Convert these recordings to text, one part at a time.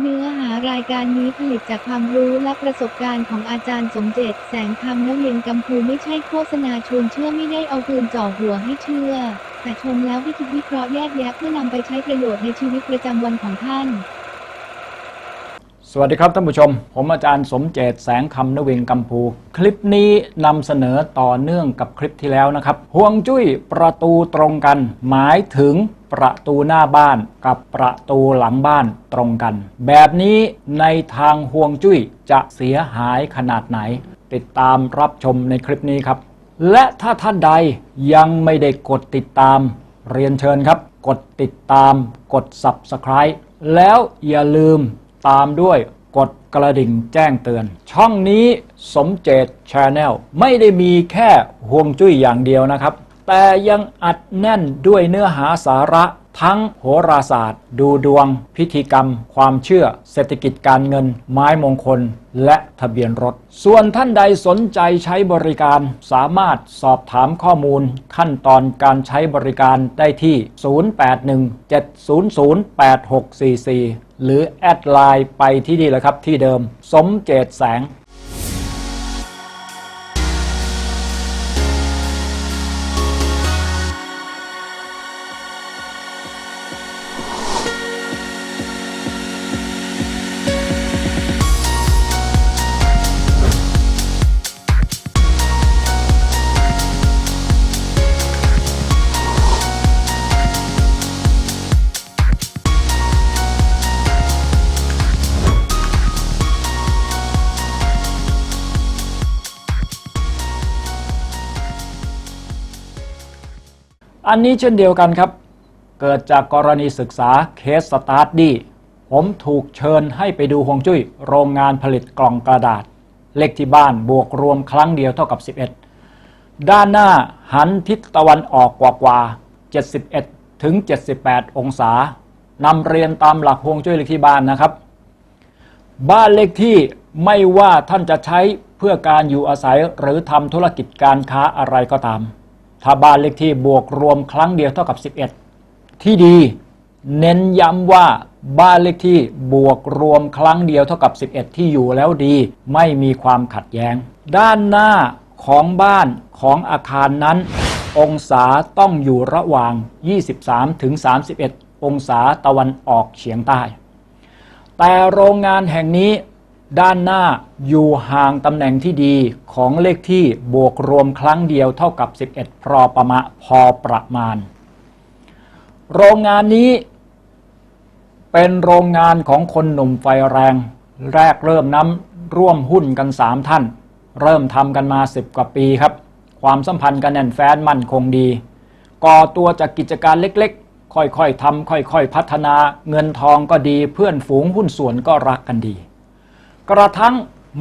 เนื้อหารายการนี้ผลิตจากความรู้และประสบการณ์ของอาจารย์สมเจตแสงคำนเวียนกัมพูไม่ใช่โฆษณาชวนเชื่อไม่ได้เอาปืนจ่อหัวให้เชื่อ แต่ชมแล้วให้คิดวิเคราะห์แยกแยะเพื่อนำไปใช้ประโยชน์ในชีวิตประจำวันของท่าน สวัสดีครับท่านผู้ชม ผมอาจารย์สมเจตแสงคำนวิงกัมพู คลิปนี้นำเสนอต่อเนื่องกับคลิปที่แล้วนะครับห่วงจุ้ยประตูตรงกัน หมายถึง ประตูหน้าบ้านกับประตูหลังบ้านตรงกัน แบบนี้ในทางห่วงจุ้ยจะเสียหายขนาดไหน ติดตามรับชมในคลิปนี้ครับ และถ้าท่านใดยังไม่ได้กดติดตาม เรียนเชิญครับ กดติดตามกด Subscribe แล้วอย่าลืมตามด้วยกดกระดิ่งแจ้งเตือน ช่องนี้สมเจตชาแนลไม่ได้มีแค่ห่วงจุ้ยอย่างเดียวนะครับ แต่ยังอัดแน่นด้วยเนื้อหาสาระทั้งโหราศาสตร์ ดูดวง พิธีกรรม ความเชื่อ เศรษฐกิจการเงิน ไม้มงคล และทะเบียนรถ ส่วนท่านใดสนใจใช้บริการ สามารถสอบถามข้อมูล ขั้นตอนการใช้บริการได้ที่ 0817008644 หรือแอดไลน์ไปที่นี่เลยครับที่เดิม สมเจตแสง อันนี้เช่นเดียวกันครับ เกิดจากกรณีศึกษาเคสสตาร์ดดี้ผมถูกเชิญให้ไปดูฮวงจุ้ยโรงงานผลิตกล่องกระดาษ เลขที่บ้านบวกรวมครั้งเดียวเท่ากับ 11 ด้านหน้าหันทิศตะวันออกกว่ากว่า 71 ถึง 78 องศานำเรียนตามหลักฮวงจุ้ยเลขที่บ้านนะครับ บ้านเลขที่ไม่ว่าท่านจะใช้เพื่อการอยู่อาศัยหรือทำธุรกิจการค้าอะไรก็ตาม ถ้าบ้านเลขที่บวกรวมครั้งเดียวเท่ากับ 11 ที่ดี เน้นย้ำว่าบ้านเลขที่บวกรวมครั้งเดียวเท่ากับ 11 ที่อยู่แล้วดี ไม่มีความขัดแย้ง ด้านหน้าของบ้านของอาคารนั้น องศาต้องอยู่ระหว่าง 23 ถึง 31 องศาตะวันออกเฉียงใต้ แต่โรงงานแห่งนี้ ด้านหน้าอยู่ห่างตำแหน่งที่ดีของเลขที่บวกรวมครั้งเดียวเท่ากับ 11 พอประมาพอประมาณ โรงงานนี้ เป็นโรงงานของคนหนุ่มไฟแรง แรกเริ่มน้ำร่วมหุ้นกัน 3 ท่าน เริ่มทำกันมา 10 กว่าปีครับ ความสัมพันธ์กันแน่นแฟ้นมั่นคงดี ก่อตัวจากกิจการเล็กๆ ค่อยๆทำค่อยๆ พัฒนาเงินทองก็ดีเพื่อนฝูงหุ้นส่วนก็รักกันดี กระทั่ง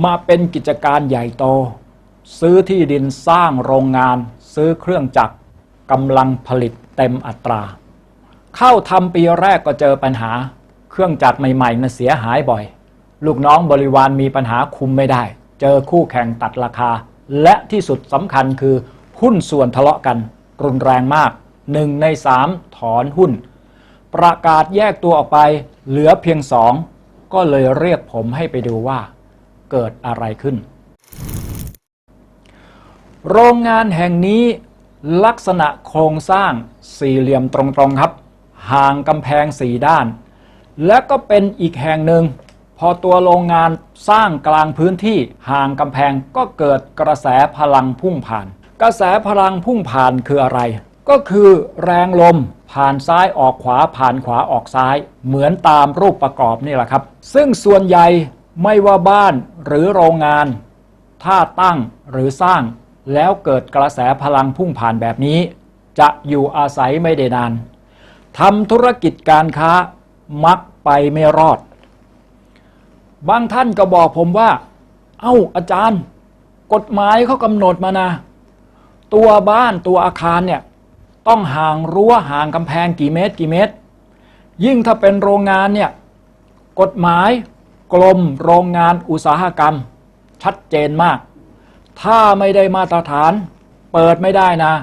มาเป็นกิจการใหญ่โต ซื้อที่ดินสร้างโรงงาน ซื้อเครื่องจักรกำลังผลิตเต็มอัตรา เข้าทำปีแรกก็เจอปัญหา เครื่องจักรใหม่ๆมันเสียหายบ่อย ลูกน้องบริวารมีปัญหาคุมไม่ได้ เจอคู่แข่งตัดราคา และที่สุดสำคัญคือ หุ้นส่วนทะเลาะกัน รุนแรงมากหนึ่งในสามถอนหุ้น ประกาศแยกตัวออกไป เหลือเพียงสอง ก็เลยเรียกผมให้ไปดูว่า เกิดอะไรขึ้น โรงงานแห่งนี้ลักษณะโครงสร้างสี่เหลี่ยมตรงๆครับ ห่างกำแพงสี่ด้าน และก็เป็นอีกแห่งหนึ่ง พอตัวโรงงานสร้างกลางพื้นที่ห่างกำแพงก็เกิดกระแสพลังพุ่งผ่าน กระแสพลังพุ่งผ่านคืออะไร ก็คือแรงลม ผ่านซ้ายออกขวาผ่านขวาออกซ้าย เหมือนตามรูปประกอบนี่แหละครับ ซึ่งส่วนใหญ่ไม่ว่าบ้านหรือโรงงาน ถ้าตั้งหรือสร้างแล้วเกิดกระแสพลังพุ่งผ่านแบบนี้ จะอยู่อาศัยไม่ได้นานทำธุรกิจการค้ามักไปไม่รอด บางท่านก็บอกผมว่า เอ้าอาจารย์ กฎหมายเขากำหนดมานะ ตัวบ้านตัวอาคารเนี่ย ต้องห่างรั้วห่างกำแพงกี่เมตรกี่เมตร ยิ่งถ้าเป็นโรงงานเนี่ยกฎหมายกรมโรงงานอุตสาหกรรม ชัดเจนมาก ถ้าไม่ได้มาตรฐาน เปิดไม่ได้นะ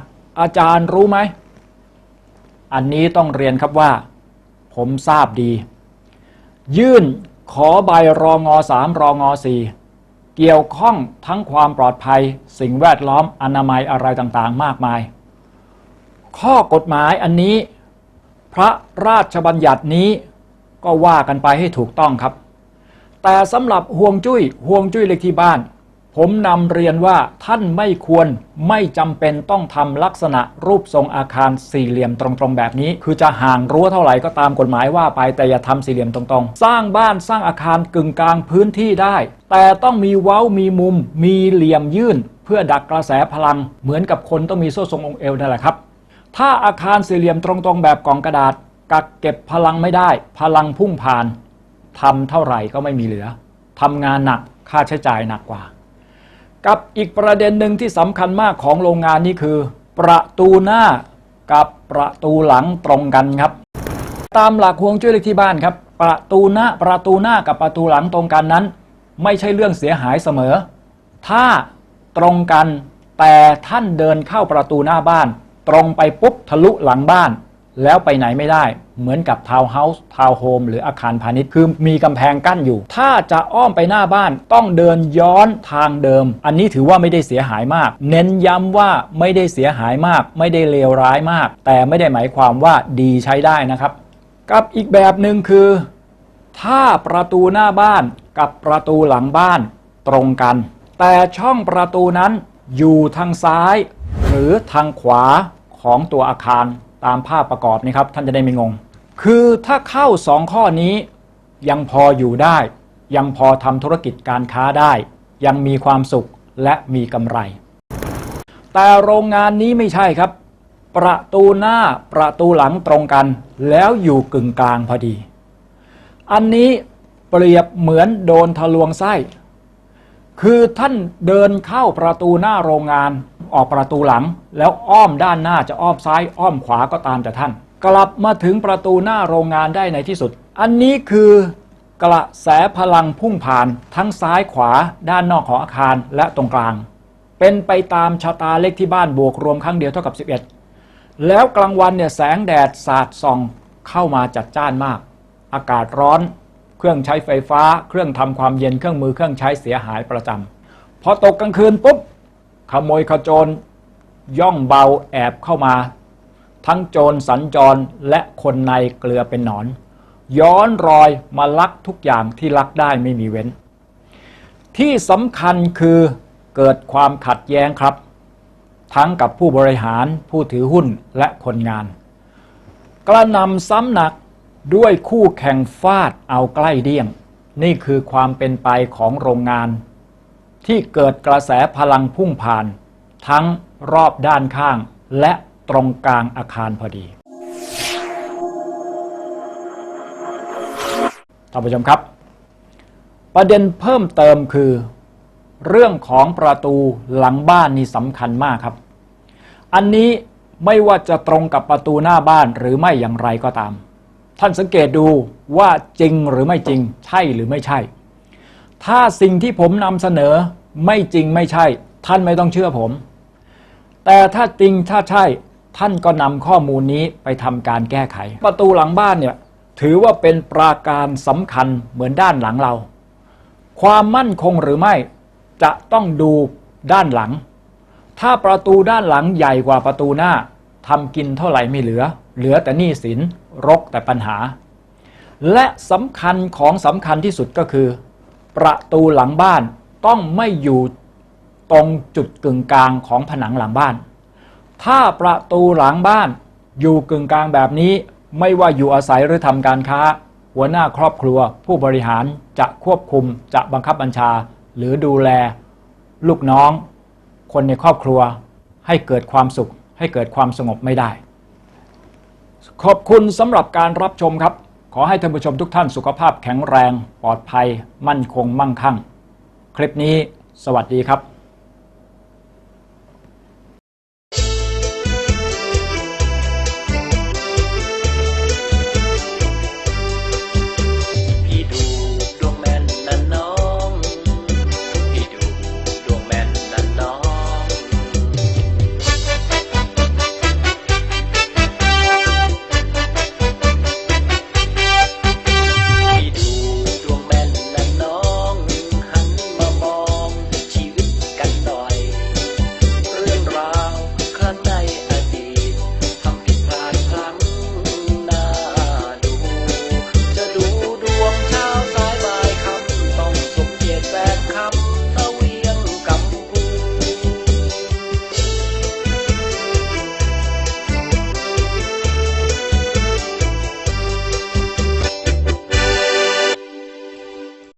อาจารย์รู้ไหม อันนี้ต้องเรียนครับว่า ผมทราบดี ยื่นขอใบรองอสามรองอสี่เกี่ยวข้องทั้งความปลอดภัย สิ่งแวดล้อมอนามัยอะไรต่างๆ มากมาย ข้อกฎหมายอันนี้ พระราชบัญญัตินี้ก็ว่ากันไปให้ถูกต้องครับ แต่สำหรับห่วงจุ้ยห่วงจุ้ยเลขที่บ้าน ผมนำเรียนว่าท่านไม่ควรไม่จำเป็นต้องทำลักษณะรูปทรงอาคารสี่เหลี่ยมตรงๆแบบนี้ คือจะห่างรั้วเท่าไหร่ก็ตามกฎหมายว่าไปแต่อย่าทำสี่เหลี่ยมตรงๆ สร้างบ้านสร้างอาคารกึ่งกลางพื้นที่ได้ แต่ต้องมีเว้ามีมุม มีเหลี่ยมยื่น เพื่อดักกระแสพลัง เหมือนกับคนต้องมีโซ่ทรงองค์เอวนั่นแหละครับ ถ้าอาคารสี่เหลี่ยมตรงๆ แบบกล่องกระดาษ กักเก็บพลังไม่ได้ พลังพุ่งผ่านทำเท่าไหร่ก็ไม่มีเหลือทำงานหนักค่าใช้จ่ายหนักกว่า กับอีกประเด็นหนึ่งที่สำคัญมากของโรงงานนี้คือ ประตูหน้ากับประตูหลังตรงกันครับ ตามหลักฮวงจุ้ยเลขที่บ้านครับ ประตูหน้าประตูหน้ากับประตูหลังตรงกันนั้น ไม่ใช่เรื่องเสียหายเสมอ ถ้าตรงกันแต่ท่านเดินเข้าประตูหน้าบ้าน ตรงไปปุ๊บทะลุหลังบ้าน แล้วไปไหนไม่ได้ เหมือนกับทาวน์เฮาส์ทาวน์โฮมหรืออาคารพาณิชย์คือมีกำแพงกั้นอยู่ ถ้าจะอ้อมไปหน้าบ้านต้องเดินย้อนทางเดิม อันนี้ถือว่าไม่ได้เสียหายมาก เน้นย้ำว่าไม่ได้เสียหายมาก ไม่ได้เลวร้ายมาก แต่ไม่ได้หมายความว่าดีใช้ได้นะครับ กับอีกแบบหนึ่งคือ ถ้าประตูหน้าบ้านกับประตูหลังบ้านตรงกัน แต่ช่องประตูนั้นอยู่ทางซ้าย หรือทางขวา ของตัวอาคารตามภาพประกอบนี้ครับ ท่านจะได้ไม่งง คือถ้าเข้าสองข้อนี้ยังพออยู่ได้ ยังพอทำธุรกิจการค้าได้ ยังมีความสุขและมีกำไร แต่โรงงานนี้ไม่ใช่ครับ ประตูหน้าประตูหลังตรงกัน แล้วอยู่กึ่งกลางพอดี อันนี้เปรียบเหมือนโดนทะลวงไส้ คือท่านเดินเข้าประตูหน้าโรงงาน ออกประตูหลัง แล้วอ้อมด้านหน้าจะอ้อมซ้ายอ้อมขวาก็ตามแต่ท่าน กลับมาถึงประตูหน้าโรงงานได้ในที่สุด อันนี้คือกระแสพลังพุ่งผ่านทั้งซ้ายขวาด้านนอกของอาคารและตรงกลาง เป็นไปตามชะตาเลขที่บ้านบวกรวมครั้งเดียวเท่ากับ 11 แล้วกลางวันเนี่ยแสงแดดสาดส่องเข้ามาจัดจ้านมาก อากาศร้อน เครื่องใช้ไฟฟ้า เครื่องทำความเย็นเครื่องมือเครื่องใช้เสียหายประจำพอตกกลางคืนปุ๊บ ขโมยขโจรย่องเบาแอบเข้ามา ทั้งโจรสัญจรและคนในเกลือเป็นหนอน ย้อนรอยมาลักทุกอย่างที่ลักได้ไม่มีเว้น ที่สำคัญคือเกิดความขัดแย้งครับ ทั้งกับผู้บริหารผู้ถือหุ้นและคนงาน กระนำซ้ำหนักด้วยคู่แข่งฟาดเอาใกล้เดี่ยง นี่คือความเป็นไปของโรงงาน ที่เกิดกระแสพลังพุ่งผ่าน ทั้งรอบด้านข้างและตรงกลางอาคารพอดีท่านผู้ชมครับ ประเด็นเพิ่มเติมคือ เรื่องของประตูหลังบ้านนี่สำคัญมากครับ อันนี้ไม่ว่าจะตรงกับประตูหน้าบ้านหรือไม่อย่างไรก็ตาม ท่านสังเกตดูว่าจริงหรือไม่จริง ใช่หรือไม่ใช่ ถ้าสิ่งที่ผมนำเสนอไม่จริงไม่ใช่ ท่านไม่ต้องเชื่อผม แต่ถ้าจริงถ้าใช่ท่านก็นำข้อมูลนี้ไปทำการแก้ไข ประตูหลังบ้านเนี่ยถือว่าเป็นปราการสำคัญเหมือนด้านหลังเรา ความมั่นคงหรือไม่จะต้องดูด้านหลัง ถ้าประตูด้านหลังใหญ่กว่าประตูหน้าทำกินเท่าไหร่ไม่เหลือ เหลือแต่หนี้สินรกแต่ปัญหา และสำคัญของสำคัญที่สุดก็คือ ประตูหลังบ้านต้องไม่อยู่ตรงจุดกึ่งกลางของผนังหลังบ้าน ถ้าประตูหลังบ้านอยู่กึ่งกลางแบบนี้ ไม่ว่าอยู่อาศัยหรือทำการค้า หัวหน้าครอบครัว ผู้บริหารจะควบคุมจะบังคับบัญชา หรือดูแล ลูกน้อง คนในครอบครัว ให้เกิดความสุข ให้เกิดความสงบไม่ได้ ขอบคุณสำหรับการรับชมครับ ขอให้ท่านผู้ชมทุกท่านสุขภาพแข็งแรง ปลอดภัย มั่นคงมั่งคั่ง คลิปนี้ สวัสดีครับ